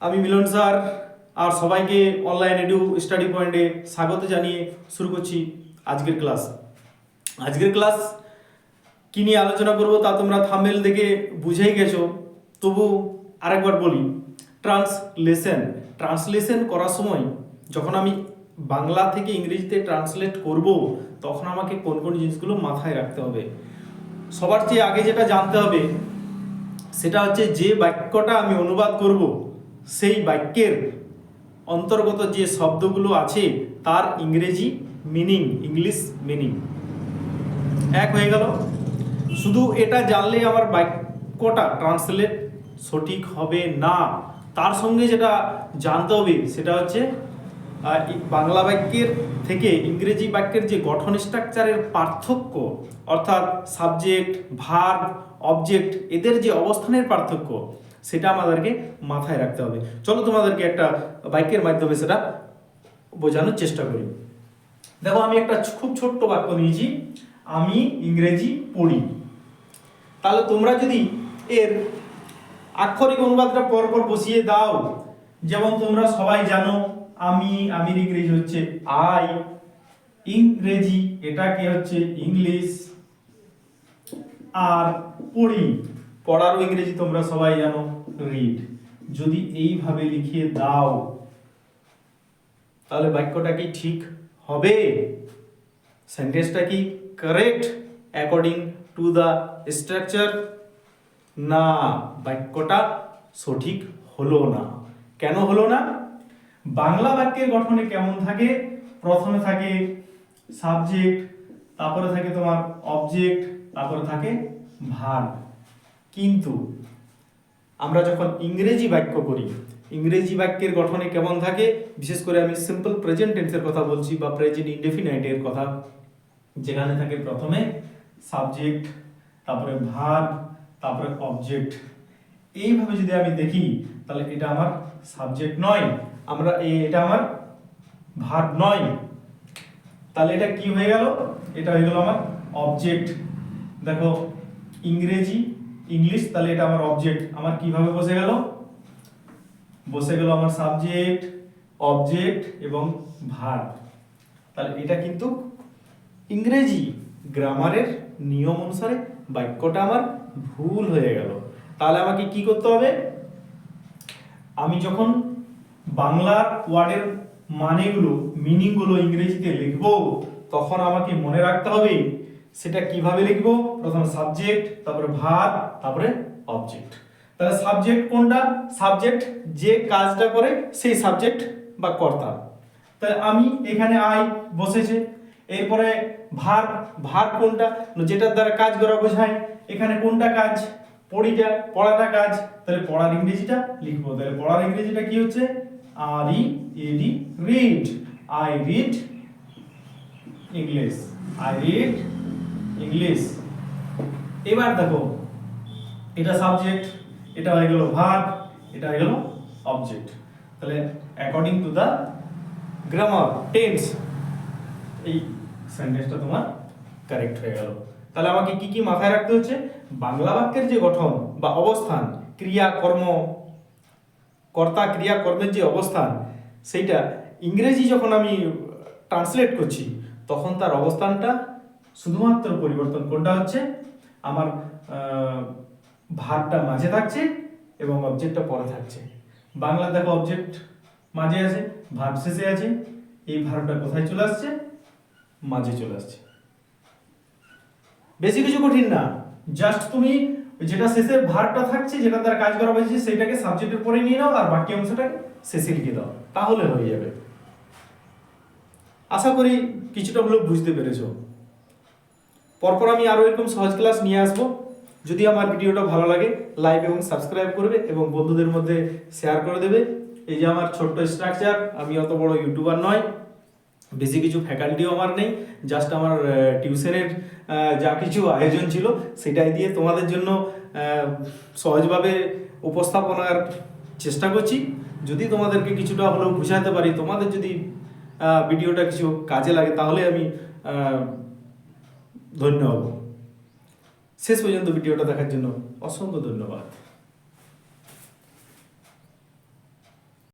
আমি মিলন স্যার আর সবাইকে online edu study পয়েন্টে স্বাগত জানিয়ে শুরু করছি আজকের ক্লাস আজকের ক্লাস কি নিয়ে আলোচনা করব তা তোমরা থাম্বনেল দেখে বুঝেই গেছো। তবু আরেকবার বলি ট্রান্সলেশন ট্রান্সলেশন করার সময় যখন আমি বাংলা থেকে ইংরেজিতে ট্রান্সলেট করব, তখন আমাকে কোন কোন জিনিসগুলো মাথায় রাখতে হবে। সবার চেয়ে আগে যেটা জানতে হবে, সেটা হচ্ছে যে বাক্যটা আমি অনুবাদ করব সেই বাক্যের অন্তর্গত যে শব্দগুলো আছে, তার ইংরেজি মিনিং ইংলিশ মিনিং এক হয়ে গেল। শুধু এটা জানলে আমার বাক্যটা ট্রান্সলেট সঠিক হবে না। তার সঙ্গে যেটা জানতে হবে, সেটা হচ্ছে বাংলা বাক্যের থেকে ইংরেজি বাক্যের যে গঠন স্ট্রাকচারের পার্থক্য, অর্থাৎ সাবজেক্ট ভার্ব অবজেক্ট এদের যে অবস্থানের পার্থক্য সেটা আমাদেরকে মাথায় রাখতে হবে। চলো তোমাদেরকে একটা বাইকের মাধ্যমে সেটা বোঝানোর চেষ্টা করি। দেখো, আমি একটা খুব ছোট্ট বাক্য নিয়েছি। আমি ইংরেজি পড়ি। তাহলে তোমরা যদি এর আক্ষরিক অনুবাদটা পরপর বসিয়ে দাও, যেমন তোমরা সবাই জানো, আমি, আমির ইংরেজি হচ্ছে আই, ইংরেজি এটাকে হচ্ছে ইংলিশ, আর পড়ি। পড়ারও ইংরেজি তোমরা সবাই জানো রিড যদি এইভাবে লিখিয়ে দাও, তাহলে বাক্যটা কি ঠিক হবে? সেন্টেন্সটা কি correct according to the structure না, বাক্যটা সঠিক হলো না। কেন হলো না? বাংলা বাক্যের গঠনে কেমন থাকে? প্রথমে থাকে সাবজেক্ট তারপরে থাকে তোমার অবজেক্ট তারপরে থাকে ভার্ব কিন্তু আমরা যখন ইংরেজি বাক্য করি, ইংরেজি বাক্যের গঠনে কেমন থাকে? বিশেষ করে আমি সিম্পল প্রেজেন্ট টেন্সের কথা বলছি বা প্রেজেন্ট ইনডেফিনাইট এর কথা। যেখানে থাকে প্রথমে সাবজেক্ট তারপরে ভার্ব তারপরে অবজেক্ট এইভাবে যদি আমি দেখি, তাহলে এটা আমার সাবজেক্ট নয়, আমরা এটা আমার ভার্ব নয়। তাহলে এটা কি হয়ে গেল? এটা হয়ে গেল আমার অবজেক্ট দেখো, ইংরেজি ইংলিশ তাহলে এটা আমার অবজেক্ট আমার কীভাবে বসে গেল? বসে গেল আমার সাবজেক্ট অবজেক্ট এবং ভার্ব তাহলে এটা কিন্তু ইংরেজি। গ্রামারের নিয়ম অনুসারে বাক্যটা আমার ভুল হয়ে গেল। তাহলে আমাকে কি করতে হবে? আমি যখন বাংলার ওয়ার্ডের মানেগুলো মিনিংগুলো ইংরেজিতে লিখব, তখন আমাকে মনে রাখতে হবে সেটা কীভাবে লিখব? প্রথম সাবজেক্ট তারপরে ভার তারপরে অবজেক্ট তাহলে সাবজেক্ট কোনটা? সাবজেক্ট যে কাজটা করে সেই সাবজেক্ট বা কর্তা। তাহলে আমি এখানে আই বসেছে। এরপরে ভার ভার কোনটা? যেটার দ্বারা কাজ করা বোঝায়। এখানে কোনটা কাজ? পড়িটা, পড়াটা কাজ। তাহলে পড়ার ইংরেজিটা লিখব। তাহলে পড়ার ইংরেজিটা কি হচ্ছে? আর ই read I read English I read English এবার দেখো, এটা সাবজেক্ট এটা হয়ে গেল ভার্ব এটা হয়ে গেল অবজেক্ট তাহলে according to the grammar tense এই সেন্টেন্সটা তোমার কারেক্ট হয়ে গেল। তাহলে আমাকে কি কি মাথায় রাখতে হচ্ছে? বাংলা বাক্যের যে গঠন বা অবস্থান, ক্রিয়া, কর্ম, কর্তা, ক্রিয়া, কর্মের যে অবস্থান, সেইটা ইংরেজি যখন আমি ট্রান্সলেট করছি, তখন তার অবস্থানটা শুধুমাত্র পরিবর্তন কোনটা হচ্ছে? আমার ভারটা মাঝে থাকছে এবং অবজেক্টটা পরে থাকছে। বাংলা দেখো অবজেক্ট মাঝে আছে ভার্ব শেষে আছে, এই ভার্বটা কোথায় চলে আসছে? মাঝে চলে আসছে। বেশি কিছু কঠিন না। জাস্ট তুমি যেটা শেষে ভার্বটা থাকছে, যেটা দ্বারা কাজ করা হয়েছে সেটাকে সাবজেক্টের পরে নিয়ে নাও আর বাকি অংশটাকে শেষে লিখে দাও। তাহলে হয়ে যাবে। আশা করি কিছুটা হলেও বুঝতে পেরেছ। পরপর আমি আরও এরকম সহজ ক্লাস নিয়ে আসব। যদি আমার ভিডিওটা ভালো লাগে লাইক এবং সাবস্ক্রাইব করবে এবং বন্ধুদের মধ্যে শেয়ার করে দেবে। এই যে আমার ছোট্ট স্ট্রাকচার আমি অত বড় ইউটিউবার নয়। বেশি কিছু ফ্যাকাল্টিও আমার নেই। জাস্ট আমার টিউশনের যা কিছু আয়োজন ছিল, সেটাই দিয়ে তোমাদের জন্য সহজভাবে উপস্থাপনার চেষ্টা করছি। যদি তোমাদেরকে কিছুটা হলেও বুঝাতে পারি, তোমাদের যদি ভিডিওটা কিছু কাজে লাগে, তাহলে আমি ধন্য হব শেষ পর্যন্ত ভিডিওটা দেখার জন্য অসংখ্য ধন্যবাদ।